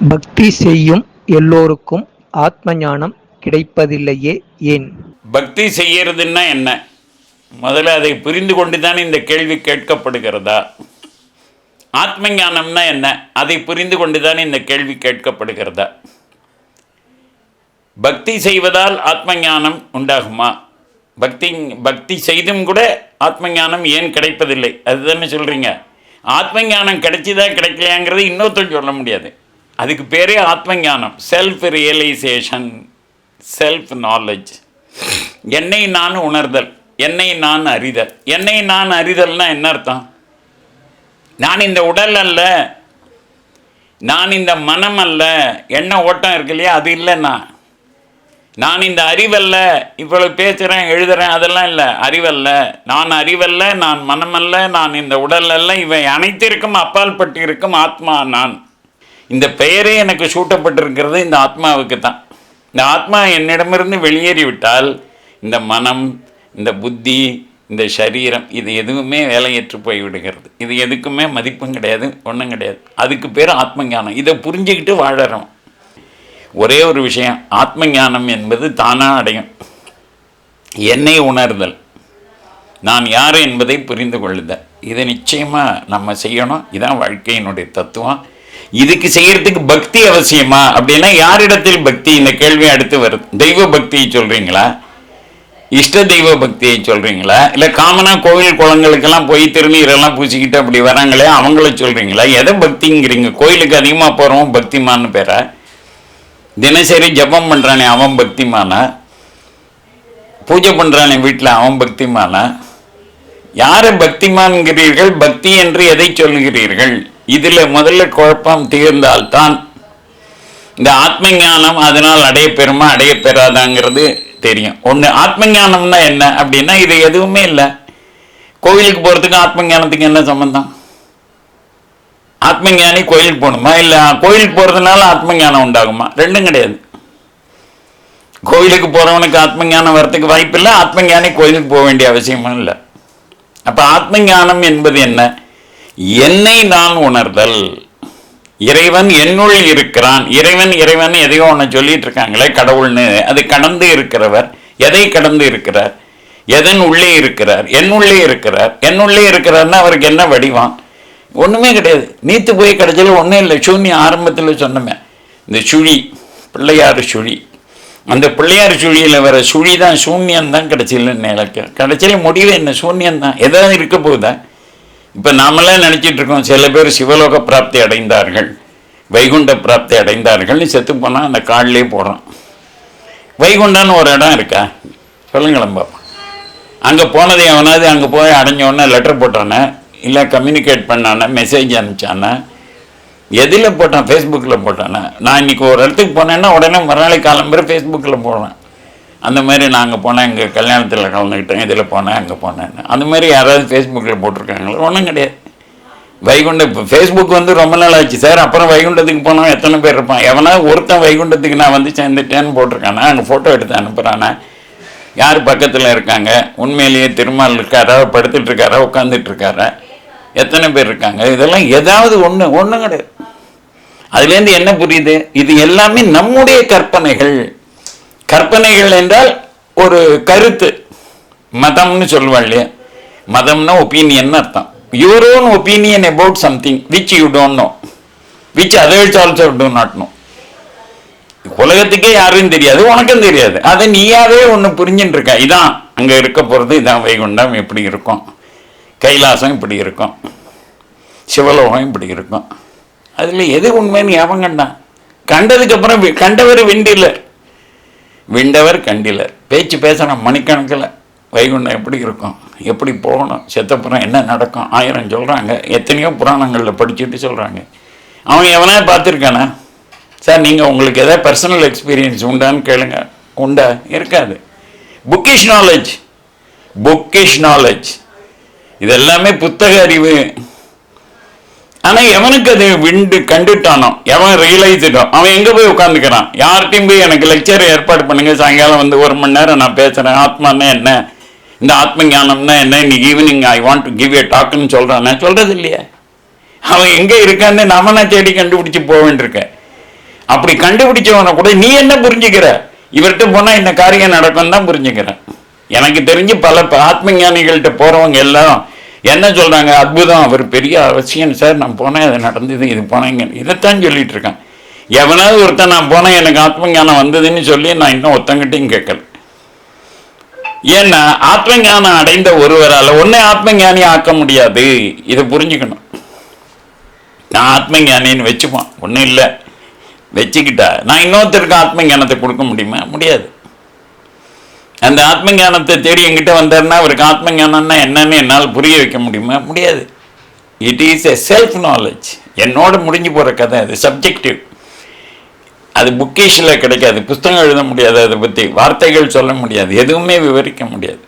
பக்தி செய்யும் எல்லோருக்கும் ஆத்ம ஞானம் கிடைப்பதில்லையே ஏன்? பக்தி செய்யறதுன்னா என்ன? முதல்ல அதை புரிந்து கொண்டு தான் இந்த கேள்வி கேட்கப்படுகிறதா? ஆத்ம ஞானம்னா என்ன? அதை புரிந்து கொண்டு தான் இந்த கேள்வி கேட்கப்படுகிறதா? பக்தி செய்வதால் ஆத்ம ஞானம் உண்டாகுமா? பக்தி பக்தி செய்தும் கூட ஆத்ம ஞானம் ஏன் கிடைப்பதில்லை? அதுதானே சொல்கிறீங்க ஆத்ம ஞானம் கிடைச்சிதான் கிடைக்கலையாங்கிறது இன்னொருத்தர் சொல்ல முடியாது. அதுக்கு பேரே ஆத்ம ஞானம் செல்ஃப் ரியலைசேஷன் செல்ஃப் நாலேஜ் என்னை நான் உணர்தல் என்னை நான் அறிதல். என்னை நான் அறிதல்னா என்ன அர்த்தம்? நான் இந்த உடல் அல்ல நான் இந்த மனம் அல்ல என்ன ஓட்டம் இருக்கு இல்லையா? அது இல்லைண்ணா. நான் இந்த அறிவல்ல இவ்வளவு பேசுகிறேன் எழுதுறேன் அதெல்லாம் இல்லை. அறிவல்ல. நான் அறிவல்ல நான் மனமல்ல நான் இந்த உடல் அல்ல இவை அனைத்திற்கும் அப்பால் பட்டிருக்கும் ஆத்மா நான். இந்த பெயரே எனக்கு சூட்டப்பட்டிருக்கிறது இந்த ஆத்மாவுக்கு தான் இந்த ஆத்மா என்னிடமிருந்து வெளியேறிவிட்டால் இந்த மனம் இந்த புத்தி இந்த சரீரம் இது எதுவுமே வேலையற்று போய் விடுகிறது இது எதுக்குமே மதிப்பும் கிடையாது ஒன்றும் கிடையாது. அதுக்கு பேர் ஆத்ம ஞானம் இதை புரிஞ்சுக்கிட்டு வாழறோம். ஒரே ஒரு விஷயம் ஆத்ம ஞானம் என்பது தானாக அடையும். என்னை உணர்தல். நான் யார் என்பதை புரிந்து கொள்ளுதல். இதை நிச்சயமாக நம்ம செய்யணும். இதான் வாழ்க்கையினுடைய தத்துவம். இதுக்கு செய்யறதுக்கு பக்தி அவசியமா? அப்படின்னா யாரிடத்தில் பக்தி? இந்த கேள்வி அடுத்து வருது தெய்வ பக்தியை சொல்றீங்களா? இஷ்ட தெய்வ பக்தியை சொல்றீங்களா? இல்லை காமனாக கோவில் குளங்களுக்கெல்லாம் போய் திருநீரெல்லாம் பூசிக்கிட்டு அப்படி வராங்களே அவங்கள சொல்றீங்களா? எதை பக்திங்கிறீங்க? கோயிலுக்கு அதிகமாக போகிறோம் பக்திமான்னு பேரா? தினசரி ஜெபம் பண்ணுறானே அவன் பக்திமானா? பூஜை பண்ணுறானே வீட்டில் அவன் பக்திமானா? யாரை பக்திமான்கிறீர்கள்? பக்தி என்று எதை சொல்லுகிறீர்கள் இதில் முதல்ல குழப்பம் தீர்ந்தால்தான் இந்த ஆத்ம ஞானம் அதனால் அடைய பெறுமா அடைய பெறாதாங்கிறது தெரியும். ஒன்று ஆத்ம ஞானம்னா என்ன அப்படின்னா இது எதுவுமே இல்லை. கோவிலுக்கு போகிறதுக்கு ஆத்ம ஞானத்துக்கு என்ன சம்பந்தம்? ஆத்ம ஞானி கோயிலுக்கு போகணுமா? இல்லை கோயிலுக்கு போகிறதுனால ஆத்ம ஞானம் உண்டாகுமா? ரெண்டும் கிடையாது. கோயிலுக்கு போகிறவனுக்கு ஆத்ம ஞானம் வரத்துக்கு வாய்ப்பு இல்லை ஆத்ம ஞானி கோயிலுக்கு போக வேண்டிய அவசியமும் இல்லை. அப்போ ஆத்ம ஞானம் என்பது என்ன? என்னை நான் உணர்தல். இறைவன் என்னுள் இருக்கிறான். இறைவன் இறைவன் எதையோ ஒன்று சொல்லிட்டு இருக்காங்களே கடவுள்னு. அது கடந்து இருக்கிறவர். எதை கடந்து இருக்கிறார்? எதன் உள்ளே இருக்கிறார்? என்னுள்ளே இருக்கிறார். என்னுள்ளே இருக்கிறார்னா அவருக்கு என்ன வடிவம்? ஒன்றுமே கிடையாது. நீத்து போய் கிடைச்சல ஒன்றும் இல்லை. சூன்யம் ஆரம்பத்தில் சொன்னமே. இந்த சுழி பிள்ளையார் சுழி. அந்த பிள்ளையார் சுழியில் வர சுழி தான் சூன்யம் தான் கிடைச்சிலன்னு நினைக்கிறேன். கிடைச்சல முடிவு என்ன? சூன்யம் தான் எதாவது இருக்க போகுதா? இப்போ நாமெல்லாம் நினச்சிட்டு இருக்கோம் சில பேர் சிவலோக பிராப்தி அடைந்தார்கள் வைகுண்ட பிராப்தி அடைந்தார்கள்னு செத்து போனால் அந்த காலிலே போடுறோம் வைகுண்டான்னு ஒரு இடம் இருக்கா? சொல்லுங்களேன் பாப்பா. அங்கே போனது எவனாவது அங்கே போய் அடைஞ்சோடனே லெட்டர் போட்டானே? இல்லை கம்யூனிகேட் பண்ணானே? மெசேஜ் அனுப்பிச்சானே? எதில் போட்டான்? ஃபேஸ்புக்கில் போட்டானே? நான் இன்னைக்கு ஒரு இடத்துக்கு போனேன்னா உடனே மறுநாளை காலம்பரை ஃபேஸ்புக்கில் போடுறேன் அந்த மாதிரி நான் அங்கே போனேன் எங்கள் கல்யாணத்தில் கலந்துக்கிட்டேன் இதில் போனேன் அங்கே போனேன். அந்த மாதிரி யாராவது ஃபேஸ்புக்கில் போட்டிருக்காங்களோ? ஒன்றும் கிடையாது. வைகுண்ட இப்போ ஃபேஸ்புக் வந்து ரொம்ப நாள் ஆச்சு சார் அப்புறம் வைகுண்டத்துக்கு போனால் எத்தனை பேர் இருப்பான்? எவனா ஒருத்தன் வைகுண்டத்துக்கு நான் வந்து சேர்ந்துட்டேன்னு போட்டிருக்கானா? அங்கே ஃபோட்டோ எடுத்து அனுப்புகிறானே யார் பக்கத்தில் இருக்காங்க? உண்மையிலேயே திருமால் இருக்காரா படுத்துட்டு இருக்காரா? உட்காந்துட்டு இருக்காரா? எத்தனை பேர் இருக்காங்க? இதெல்லாம் ஏதாவது ஒன்று ஒன்றும் கிடையாது. அதுலேருந்து என்ன புரியுது? இது எல்லாமே நம்முடைய கற்பனைகள். கற்பனைகள் என்றால் ஒரு கருத்து மதம்னு சொல்லுவாள் இல்லையா? மதம்னா ஒப்பீனியன் அர்த்தம். Your own opinion about something which you don't know which others also do not know உலகத்துக்கே யாரும் தெரியாது உனக்கும் தெரியாது. அதை நீயாவே ஒன்று புரிஞ்சுட்டு இருக்க இதான் அங்கே இருக்க போகிறது இதான் வைகுண்டம் இப்படி இருக்கும். கைலாசம் இப்படி இருக்கும். சிவலோகம் இப்படி இருக்கும். அதில் எது உண்மைன்னு ஞாபகம் கண்டான் கண்டதுக்கப்புறம் வி- கண்டவர் விண்டிலர் விண்டவர் கண்டிலர் பேச்சு பேசணும் மணிக்கணக்கில் வைகுண்டம் எப்படி இருக்கும்? எப்படி போகணும்? செத்தப்புறம் என்ன நடக்கும்? ஆயிரம் சொல்கிறாங்க எத்தனையோ புராணங்களில் படிச்சுட்டு சொல்கிறாங்க அவன் எவனா பார்த்துருக்கானா? சார் நீங்கள் உங்களுக்கு எதாவது பர்சனல் எக்ஸ்பீரியன்ஸ் உண்டான்னு கேளுங்க. உண்டா? இருக்காது. புக்கிஷ் நாலேஜ் புக்கிஷ் நாலேஜ் இதெல்லாமே புத்தக அறிவு. ஆனால் எவனுக்கு அது விண்டு கண்டுட்டானோ? எவன் ரியலைஸ்டோ அவன் எங்கே போய் உட்காந்துக்கிறான் யார்கிட்டையும் போய் எனக்கு லெக்சர் ஏற்பாடு பண்ணுங்க. சாயங்காலம் வந்து ஒரு மணி நேரம் நான் பேசுகிறேன் ஆத்மான்னா என்ன? இந்த ஆத்ம ஞானம்னா என்ன? இன்னைக்கு evening I want to give a டாக்குன்னு சொல்றான். நான் சொல்கிறது இல்லையா. அவன் எங்கே இருக்கான்னு நாம நான் தேடி கண்டுபிடிச்சி போக அப்படி கண்டுபிடிச்சவனை கூட நீ என்ன புரிஞ்சுக்கிற? இவர்கிட்ட போனா இந்த காரியம் நடக்கும் தான் புரிஞ்சுக்கிறேன். எனக்கு தெரிஞ்சு பல ப- ஆத்ம ஞானிகள்கிட்ட போறவங்க எல்லாம் என்ன சொல்கிறாங்க அற்புதம். அவர் பெரிய அவசியம். சார் நான் போனேன். அது நடந்தது. இது போனேங்க இதைத்தான் சொல்லிட்டு இருக்கேன். எவனாவது ஒருத்தன் நான் போனேன். எனக்கு ஆத்ம ஞானம் வந்ததுன்னு சொல்லி நான் இன்னும் ஒருத்தங்கிட்டையும் கேட்கல. ஏன்னா ஆத்ம ஞானம் அடைந்த ஒருவரால் ஒன்றே ஆத்ம ஞானி ஆக்க முடியாது. இதை புரிஞ்சுக்கணும். நான் ஆத்ம ஞானின்னு வச்சுப்பான் ஒன்றும் இல்லை. வச்சுக்கிட்டா நான் இன்னொருத்தருக்கு ஆத்ம ஞானத்தை கொடுக்க முடியுமா? முடியாது. அந்த ஆத்ம ஞானத்தை தேடி என்கிட்ட வந்தாருன்னா அவருக்கு ஆத்ம ஞானம்னா என்னன்னு என்னால் புரிய வைக்க முடியுமா? முடியாது. It is a self knowledge என்னோட முடிஞ்சு போகிற கதை அது சப்ஜெக்டிவ் அது புக்கேஷில் கிடைக்காது. புஸ்தகம் எழுத முடியாது அதை பற்றி வார்த்தைகள் சொல்ல முடியாது. எதுவுமே விவரிக்க முடியாது.